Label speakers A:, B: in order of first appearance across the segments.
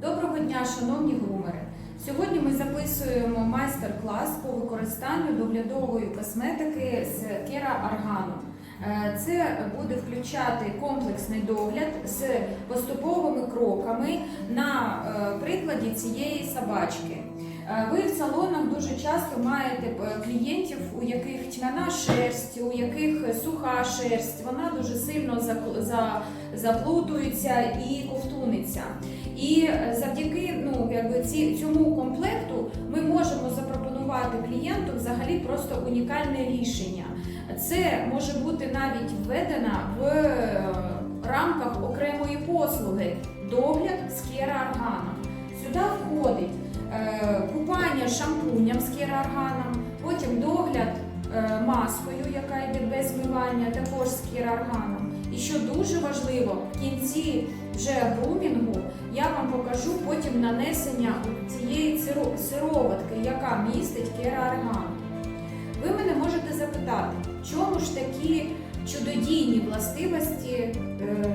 A: Доброго дня, шановні грумери! Сьогодні ми записуємо майстер-клас по використанню доглядової косметики з Кера Аргану. Е, Це буде включати комплексний догляд з поступовими кроками на е, прикладі цієї собачки. Е, Ви в салонах дуже часто маєте е, клієнтів, у яких тьмяна шерсть, у яких суха шерсть, вона дуже сильно заплутується і ковтуниться. І е, завдяки ну, якби ці, цьому комплекту ми можемо запропонувати клієнту взагалі просто унікальне рішення. Це може бути навіть введено в рамках окремої послуги догляд з кераарганом. Сюди входить купання шампунем з кераарганом, потім догляд е, маскою, яка йде без вмивання, також з кераарганом. І що дуже важливо, в кінці вже грумінгу я вам покажу потім нанесення цієї сироватки, яка містить кераарган. Ви мене можете запитати, чому ж такі чудодійні властивості е,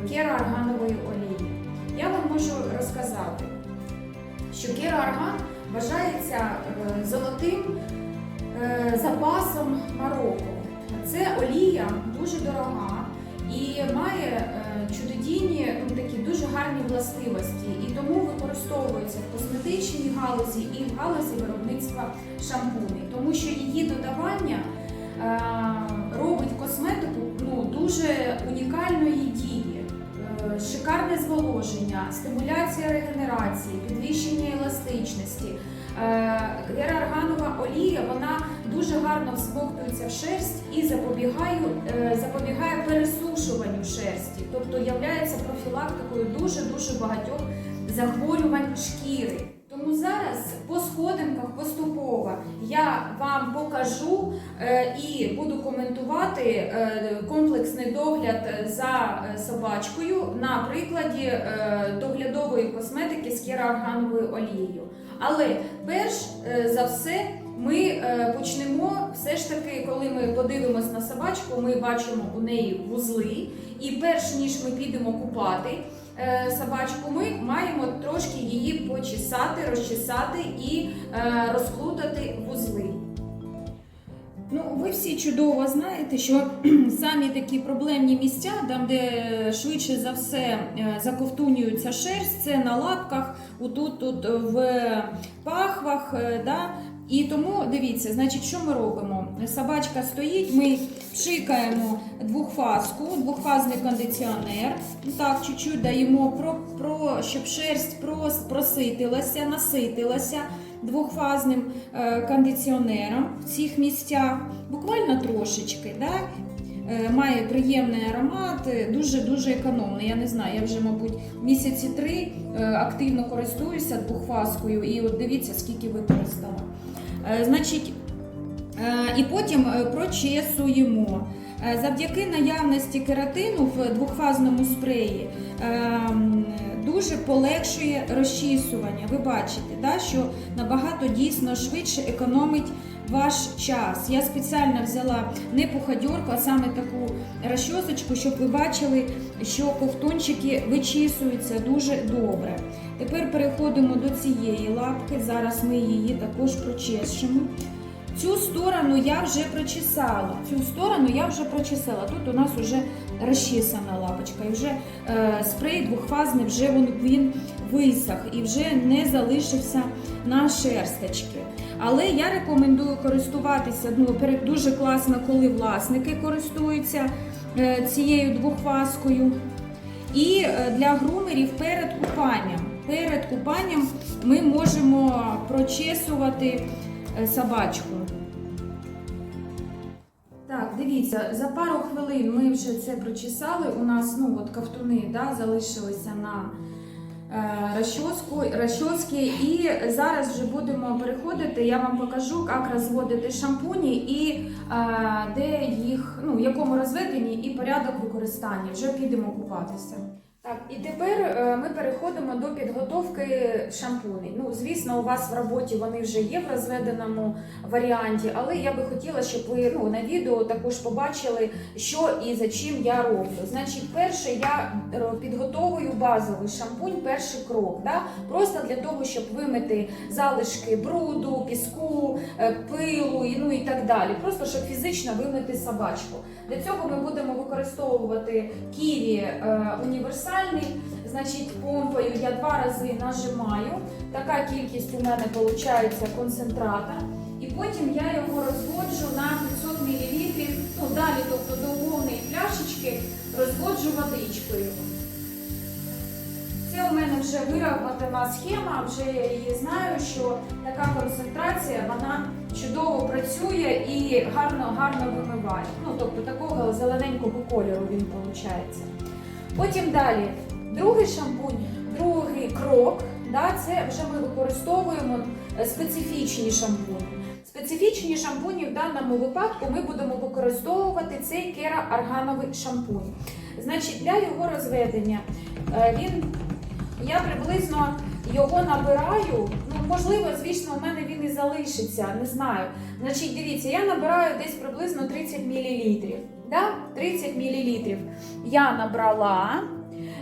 A: кераарганової олії? Я вам можу розказати, що кераарган вважається е, золотим е, запасом Марокко. Це олія дуже дорога і має е, чудодійні ну, такі дуже гарні властивості, і тому використовується в косметичній галузі і в галузі виробництва шампуней, тому що її додавання робить косметику ну, дуже унікальної дії. Е, Шикарне зволоження, стимуляція регенерації, підвищення еластичності. Герарганова олія вона дуже гарно всмоктується в шерсть і запобігає, е, запобігає пересушуванню шерсті, тобто являється профілактикою дуже дуже багатьох захворювань шкіри. Тому зараз по сходинках поступово я вам покажу е, і буду коментувати е, комплексний догляд за е, собачкою на прикладі доглядової косметики з керааргановою олією. Але перш за все ми почнемо все ж таки, коли ми подивимось на собачку, ми бачимо у неї вузли, і перш ніж ми підемо купати собачку, ми маємо трошки її почесати, розчесати і е, розплутати вузли. Ну, ви всі чудово знаєте, що самі такі проблемні місця, там, де швидше за все е, заковтунюється шерсть, це на лапках, отут тут в пахвах. е, Да? І тому дивіться, значить, що ми робимо? Собачка стоїть, ми пшикаємо двохфазку, двохфазний кондиціонер. Так, чуть-чуть даємо, про, про, щоб шерсть прос, проситилася, наситилася двохфазним е, кондиціонером в цих місцях. Буквально трошечки. Да? Е, Має приємний аромат, е, дуже-дуже економний. Я не знаю, я вже, мабуть, місяці три активно користуюся двохфазкою, і от дивіться, скільки використала. Е, Значить, е, і потім е, прочесуємо. Завдяки наявності кератину в двохфазному спреї дуже полегшує розчісування. Ви бачите, що набагато дійсно швидше економить ваш час. Я спеціально взяла не пухадьорку, а саме таку розчосочку, щоб ви бачили, що ковтунчики вичісуються дуже добре. Тепер переходимо до цієї лапки. Зараз ми її також прочешемо. Цю сторону я вже прочесала. Цю сторону я вже прочесала. Тут у нас вже розчесана лапочка. І вже е, спрей двохфазний, вже він, він висох і вже не залишився на шерсточки. Але я рекомендую користуватися. Ну, дуже класно, коли власники користуються е, цією двохфазкою. І е, для грумерів перед купанням. Перед купанням ми можемо прочесувати е, собачку. Так, дивіться, за пару хвилин ми вже це прочесали. У нас ну, от ковтуни да, залишилися на розчоску, розчоски. І зараз вже будемо переходити. Я вам покажу, як розводити шампуні і е, де їх, ну, в якому розведенні і порядок використання. Вже підемо купатися. Так, і тепер е, ми переходимо до підготовки шампуней. Ну, звісно, у вас в роботі вони вже є в розведеному варіанті, але я би хотіла, щоб ви ну, на відео також побачили, що і за чим я роблю. Значить, перше, я е, підготовую базовий шампунь, перший крок. Да? Просто для того, щоб вимити залишки бруду, піску, е, пилу і, ну, і так далі. Просто щоб фізично вимити собачку. Для цього ми будемо використовувати ківі е, універсальний. Значить, помпою я два рази нажимаю. Така кількість у мене виходить концентрата. І потім я його розводжу на 500 мл. Ну, далі, тобто до повної пляшечки, розводжу водичкою. Це у мене вже вироблена схема, вже я її знаю, що така концентрація вона чудово працює і гарно гарно вимиває. Ну, тобто такого зелененького кольору він виходить. Потім далі, другий шампунь, другий крок, да, це вже ми використовуємо е, специфічні шампуні. Специфічні шампуні в даному випадку ми будемо використовувати цей кера аргановий шампунь. Значить, для його розведення е, він я приблизно його набираю. Ну, можливо, звісно, у мене він і залишиться, не знаю. Значить, дивіться, я набираю десь приблизно 30 мл. Да? 30 мл я набрала.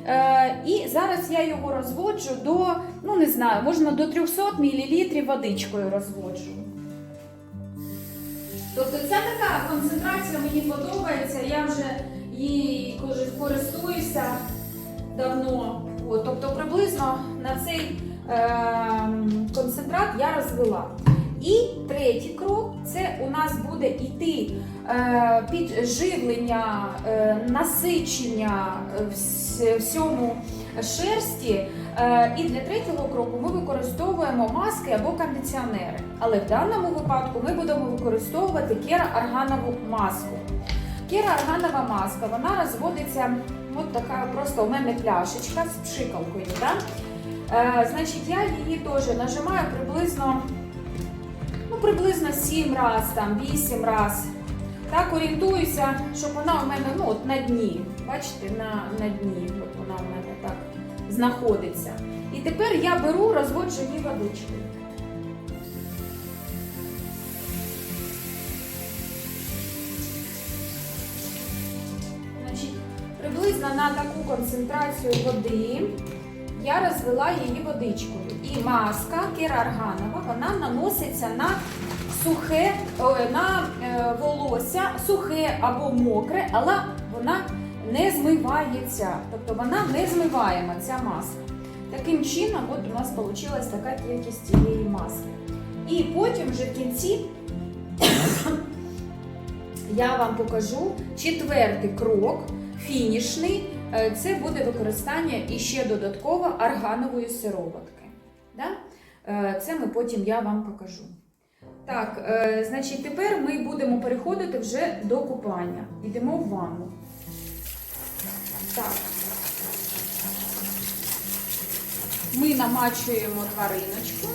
A: Е, і зараз я його розводжу до, ну не знаю, можна до 300 мл водичкою розводжу. Тобто це така концентрація мені подобається, я вже її користуюся давно. От, тобто приблизно на цей е, концентрат я розвела. І третій крок це у нас буде йти е, підживлення, е, насичення е, всьому шерсті. Е, і для третього кроку ми використовуємо маски або кондиціонери. Але в даному випадку ми будемо використовувати кера арганову маску. Кера арганова маска, вона розводиться, от така просто у мене пляшечка з пшикалкою. Да? Е, значить, я її теж нажимаю приблизно, приблизно 7 раз, там, 8 раз. Так орієнтуюся, щоб вона у мене ну, от на дні. Бачите, на, на дні. От вона у мене так знаходиться. І тепер я беру, водичкою. Значить, приблизно на таку концентрацію води я розвела її водичкою. І маска керарганова вона наноситься на сухе, на е, волосся, сухе або мокре, але вона не змивається. Тобто вона не змиваєма, ця маска. Таким чином, от у нас вийшла така кількість цієї маски. І потім вже в кінці я вам покажу четвертий крок, фінішний. Е, Це буде використання іще додатково арганової сироватки. Е, Це ми потім я вам покажу. Так, е, значить, тепер ми будемо переходити вже до купання. Йдемо в ванну. Так. Ми намачуємо твариночку,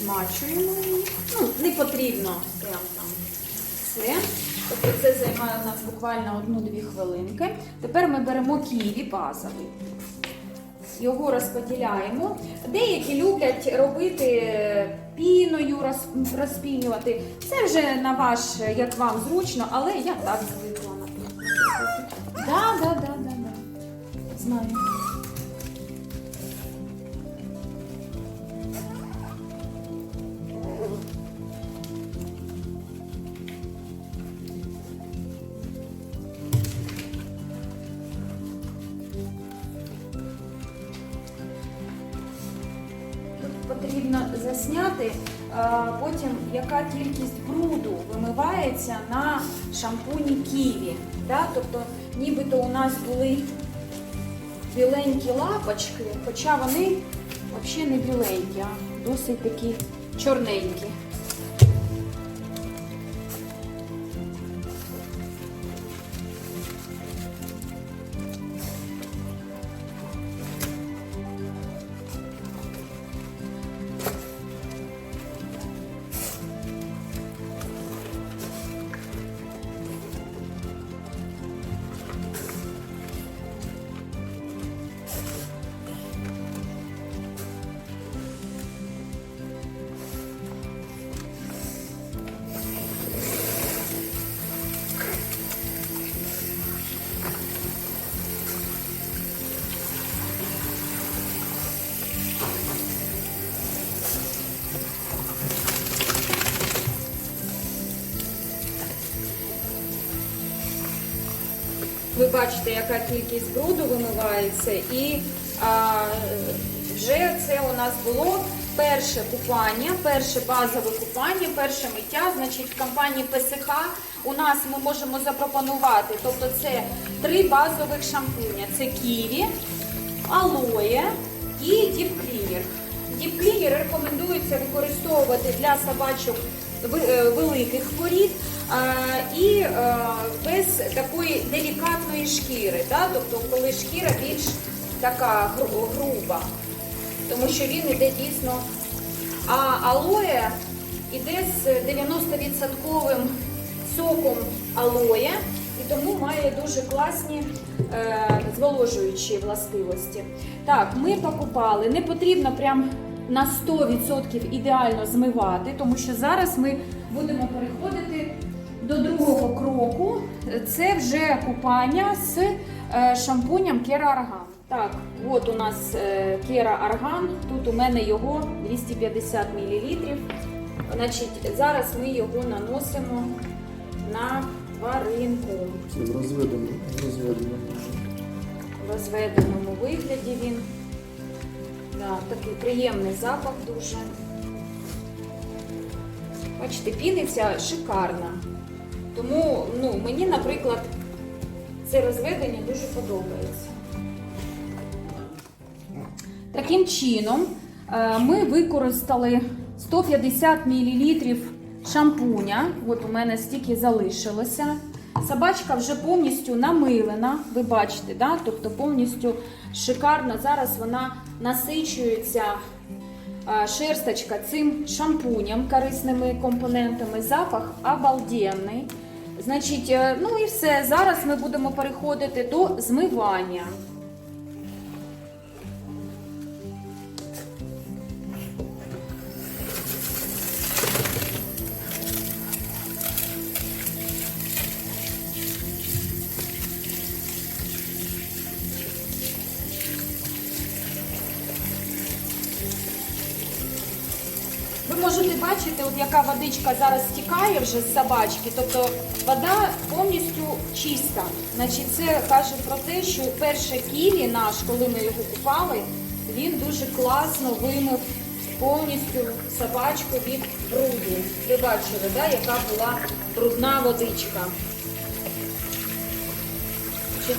A: змачуємо її. Ну, не потрібно прям там все. Тобто це займає у нас буквально одну-дві хвилинки. Тепер ми беремо ківі базовий. Його розподіляємо. Деякі люблять робити піною, роз- розпінювати. Це вже на ваш, як вам зручно, але я так звикла. Да, да, да, да, да. Знаю. Шампуні Ківі. Да? Тобто, нібито у нас були біленькі лапочки, хоча вони взагалі не біленькі, а досить такі чорненькі. Бачите, яка кількість бруду вимивається, і а, вже це у нас було перше купання, перше базове купання, перше миття. Значить, в компанії ПСХ у нас ми можемо запропонувати, тобто це три базових шампуня: це ківі, алоє і діпклінер. Діпклінер рекомендується використовувати для собачок е, великих порід і е, без такої делікатної шкіри, да? тобто коли шкіра більш така груба, тому що він іде дійсно. А алоє іде з 90% соком алоє і тому має дуже класні е, зволожуючі властивості. Так, ми покупали. Не потрібно прям на 100% ідеально змивати, тому що зараз ми будемо переходити до другого кроку. Це вже купання з е, шампунем Кера Арган. Так, от у нас е, Кера Арган. Тут у мене його 250 мл. Значить, зараз ми його наносимо на тваринку.
B: Це в розведеному, розведеному.
A: В розведеному вигляді він. Да, такий приємний запах дуже. Бачите, піниться шикарна. Тому ну, мені, наприклад, це розведення дуже подобається. Таким чином, е, ми використали 150 мл шампуня. От у мене стільки залишилося. Собачка вже повністю намилена, ви бачите, да? тобто повністю шикарно. Зараз вона насичується е, шерсточка цим шампунем, корисними компонентами. Запах обалденний. Значить, е, ну і все. Зараз ми будемо переходити до змивання. Яка водичка зараз стікає вже з собачки, тобто вода повністю чиста. Значить, це каже про те, що перше ківі наш, коли ми його купали, він дуже класно вимив повністю собачку від бруду. Ви бачили, да, яка була брудна водичка.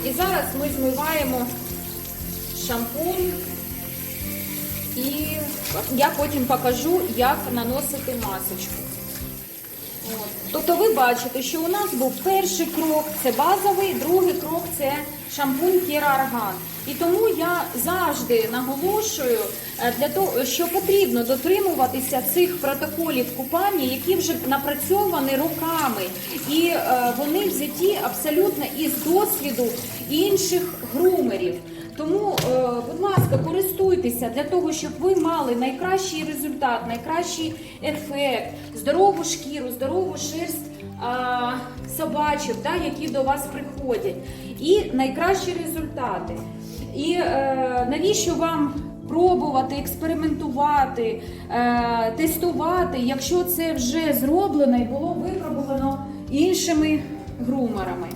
A: І зараз ми змиваємо шампунь. І я потім покажу, як наносити масочку. Тобто ви бачите, що у нас був перший крок, це базовий, другий крок це шампунь Кіра І тому я завжди наголошую е, що потрібно дотримуватися цих протоколів купання, які вже напрацьовані роками, і е, вони взяті абсолютно із досвіду інших грумерів. Тому, е, будь ласка, користуйтеся для того, щоб ви мали найкращий результат, найкращий ефект, здорову шкіру, здорову шерсть а, собачок, да, які до вас приходять, і найкращі результати. І е, навіщо вам пробувати, експериментувати, е, тестувати, якщо це вже зроблено і було випробувано іншими грумерами?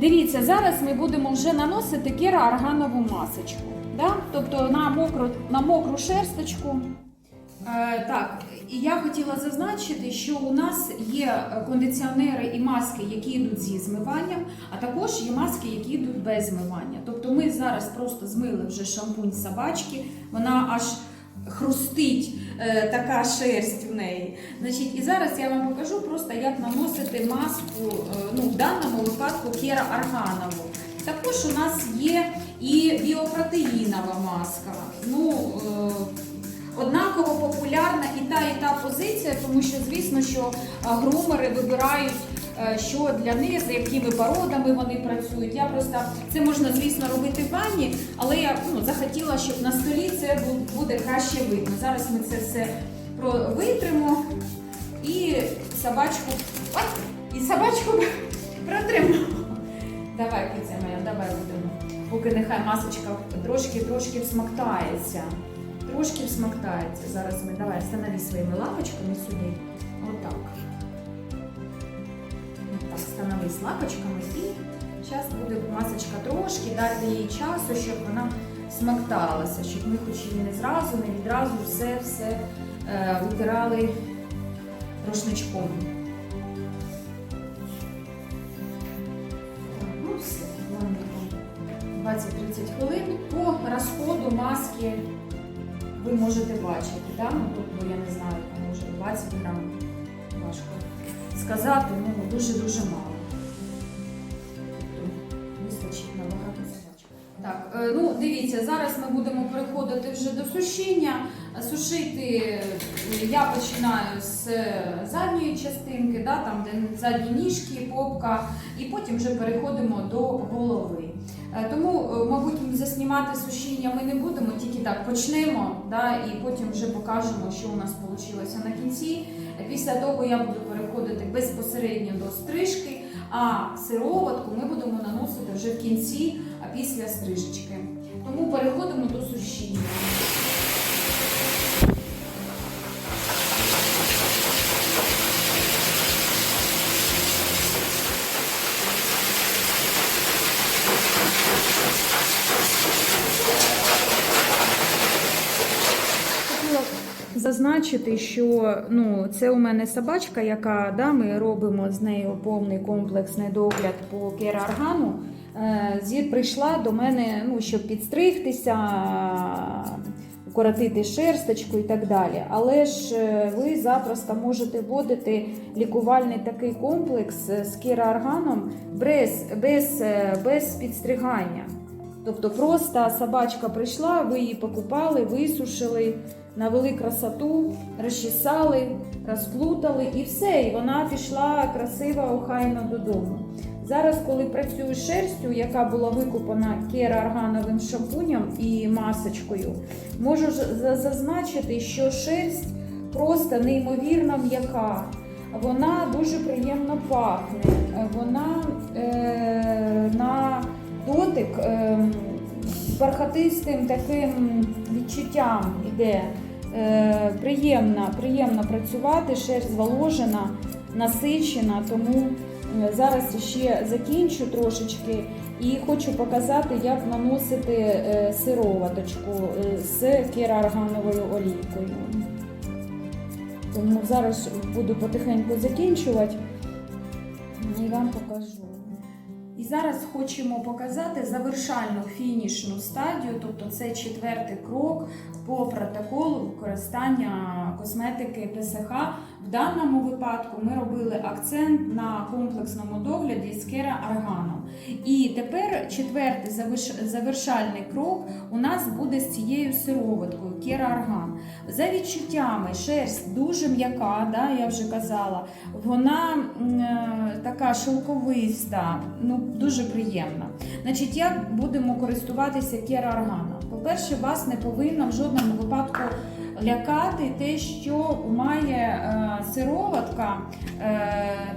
A: Дивіться, зараз ми будемо вже наносити кероарганову масочку. Да? Тобто на мокру, на мокру шерсточку. Е, так, і я хотіла зазначити, що у нас є кондиціонери і маски, які йдуть зі змиванням, а також є маски, які йдуть без змивання. Тобто ми зараз просто змили вже шампунь собачки, вона аж хрустить е, така шерсть в неї. Значить, і зараз я вам покажу просто, як наносити маску, е, ну, в даному випадку кера арганову. Також у нас є і біопротеїнова маска. Ну, е, Однаково популярна і та, і та позиція, тому що, звісно, що грумери вибирають, е, що для них, за якими породами вони працюють. Я просто це можна, звісно, робити в ванні, але я ну, захотіла, щоб на столі це буде краще видно. Зараз ми це все витримо і собачку. Ой, і собачку протримо. Давай, Киця моя, давай будемо. Поки нехай масочка трошки-трошки всмоктається. Трошки всмоктається. Зараз ми давай станови своїми лапочками сюди. Отак. Становись лапочками і Зараз буде масочка трошки, дати їй часу, щоб вона смакталася, щоб ми хоч і не зразу, не відразу все все е, витирали рушничком. Ну все, 20-30 хвилин. По розходу маски ви можете бачити, да? тобто я не знаю, може 20 грам важко сказати, ну дуже-дуже мало. Вистачить набагато собачок. Так, е, ну дивіться, зараз ми будемо переходити вже до сушіння. Сушити е, я починаю з задньої частинки, да, там де задні ніжки, попка, і потім вже переходимо до голови. Е, Тому, е, мабуть, заснімати сушіння ми не будемо, тільки так почнемо, да, і потім вже покажемо, що у нас вийшло на кінці. Після того я буду переходити безпосередньо до стрижки, а сироватку ми будемо наносити вже в кінці, а після стрижечки. Тому переходимо до сушіння. Хотіла зазначити, що ну, це у мене собачка, яка да, ми робимо з нею повний комплексний догляд по кераргану. Е, прийшла до мене, ну, щоб підстригтися, укоротити шерсточку і так далі. Але ж е, ви запросто можете вводити лікувальний такий комплекс з керарганом без, без, е, без підстригання. Тобто просто собачка прийшла, ви її покупали, висушили, навели красоту, розчесали, розплутали і все. І вона пішла красиво, охайно додому. Зараз, коли працюю з шерстю, яка була викупана кераргановим шампунем і масочкою, можу зазначити, що шерсть просто неймовірно м'яка. Вона дуже приємно пахне. Вона е, на дотик е, бархатистим таким відчуттям іде. Е, приємно, приємно працювати, шерсть зволожена, насичена, тому е, зараз ще закінчу трошечки і хочу показати, як наносити е, сироваточку з кераргановою олійкою. Тому зараз буду потихеньку закінчувати і вам покажу. І зараз хочемо показати завершальну фінішну стадію, тобто це четвертий крок по протоколу використання косметики ПСХ. В даному випадку ми робили акцент на комплексному догляді з кера арганом. І тепер четвертий завершальний крок у нас буде з цією сироваткою кера арган. За відчуттями шерсть дуже м'яка, да, я вже казала. Вона е, така шелковиста, ну дуже приємна. Значить, як будемо користуватися кера арганом? По-перше, вас не повинно в жодному випадку лякати те, що має е, сироватка е,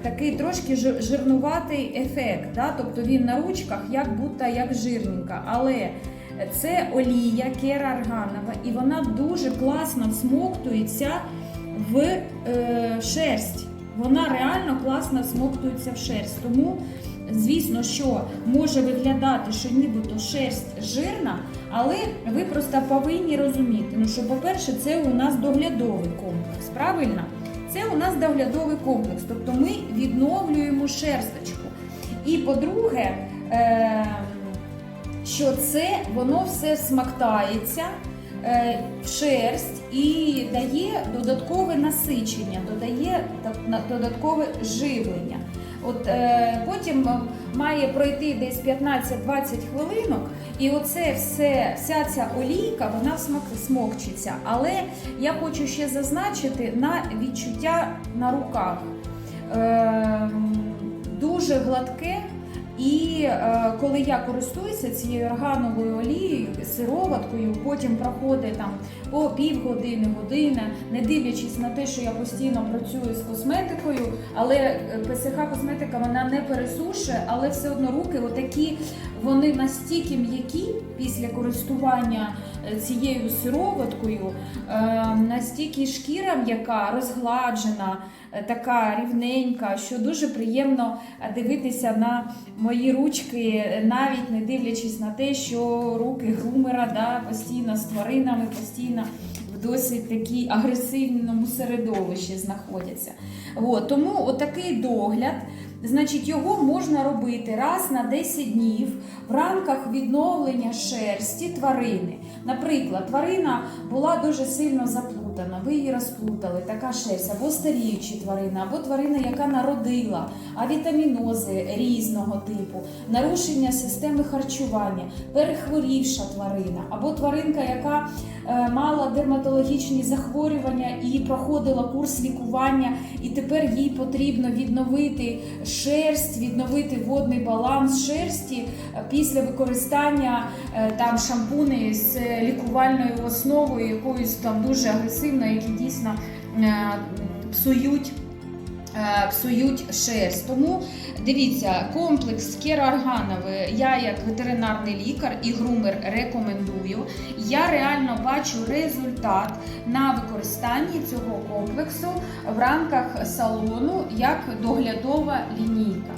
A: такий трошки жирнуватий ефект. Да? Тобто він на ручках як будто як жирненька. Але це олія кера арганова, і вона дуже класно всмоктується в е, шерсть. Вона реально класно всмоктується в шерсть. Тому, звісно, що може виглядати, що нібито шерсть жирна, але ви просто повинні розуміти, ну що, по-перше, це у нас доглядовий комплекс, правильно? Це у нас доглядовий комплекс, тобто ми відновлюємо шерсточку. І по-друге, е, що це воно все смактається е, в шерсть і дає додаткове насичення, додає додаткове живлення. От е, потім е, має пройти десь 15-20 хвилинок, і оце все, вся ця олійка вона смокчиться. Але я хочу ще зазначити на відчуття на руках. Е, дуже гладке. І е, коли я користуюся цією органовою олією, сироваткою, потім проходить там по півгодини, година, не дивлячись на те, що я постійно працюю з косметикою, але е, ПСХ косметика вона не пересушує, але все одно руки отакі, вони настільки м'які після користування е, цією сироваткою, е, настільки шкіра м'яка, розгладжена, така рівненька, що дуже приємно е, дивитися на мої ручки, е, навіть не дивлячись на те, що руки грумера да, постійно з тваринами, постійно досить такій агресивному середовищі знаходяться. От, тому отакий догляд. Значить, його можна робити раз на 10 днів в рамках відновлення шерсті тварини. Наприклад, тварина була дуже сильно заплутана, ви її розплутали, така шерсть, або старіючі тварини, або тварина, яка народила, авітамінози різного типу, нарушення системи харчування, перехворівша тварина, або тваринка, яка мала дерматологічні захворювання і проходила курс лікування, і тепер їй потрібно відновити шерсть, відновити водний баланс шерсті е, після використання е, там шампуни з лікувальною основою, якоюсь там дуже агресивною, які дійсно е, псують. Е, Псують шерсть. Тому дивіться, комплекс керооргановий я як ветеринарний лікар і грумер рекомендую. Я реально бачу результат на використанні цього комплексу в рамках салону як доглядова лінійка.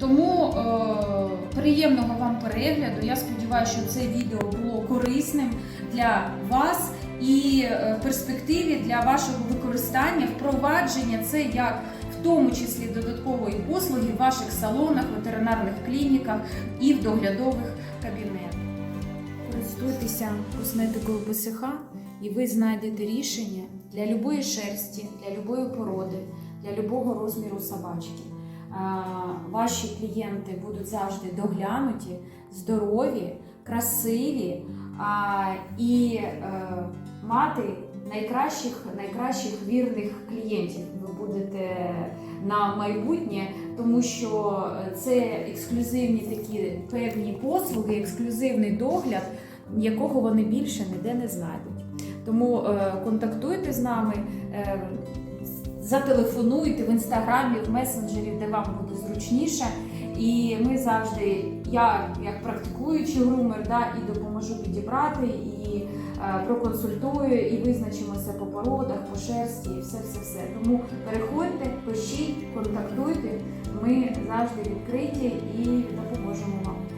A: Тому е, приємного вам перегляду. Я сподіваюся, що це відео було корисним для вас і е, в перспективі для вашого використання, впровадження це як тому числі додаткової послуги в ваших салонах, ветеринарних клініках і в доглядових кабінетах. Користуйтеся косметикою БСХ і ви знайдете рішення для любої шерсті, для любої породи, для любого розміру собачки. Ваші клієнти будуть завжди доглянуті, здорові, красиві і е, мати найкращих, найкращих вірних клієнтів. Ви будете на майбутнє, тому що це ексклюзивні такі певні послуги, ексклюзивний догляд, якого вони більше ніде не знайдуть. Тому е, контактуйте з нами. Е, Зателефонуйте в інстаграмі, в месенджері, де вам буде зручніше. І ми завжди, я як практикуючий грумер, да, і допоможу підібрати, і е, проконсультую, і визначимося по породах, по шерсті, і все, все, все. Тому переходьте, пишіть, контактуйте. Ми завжди відкриті і допоможемо вам.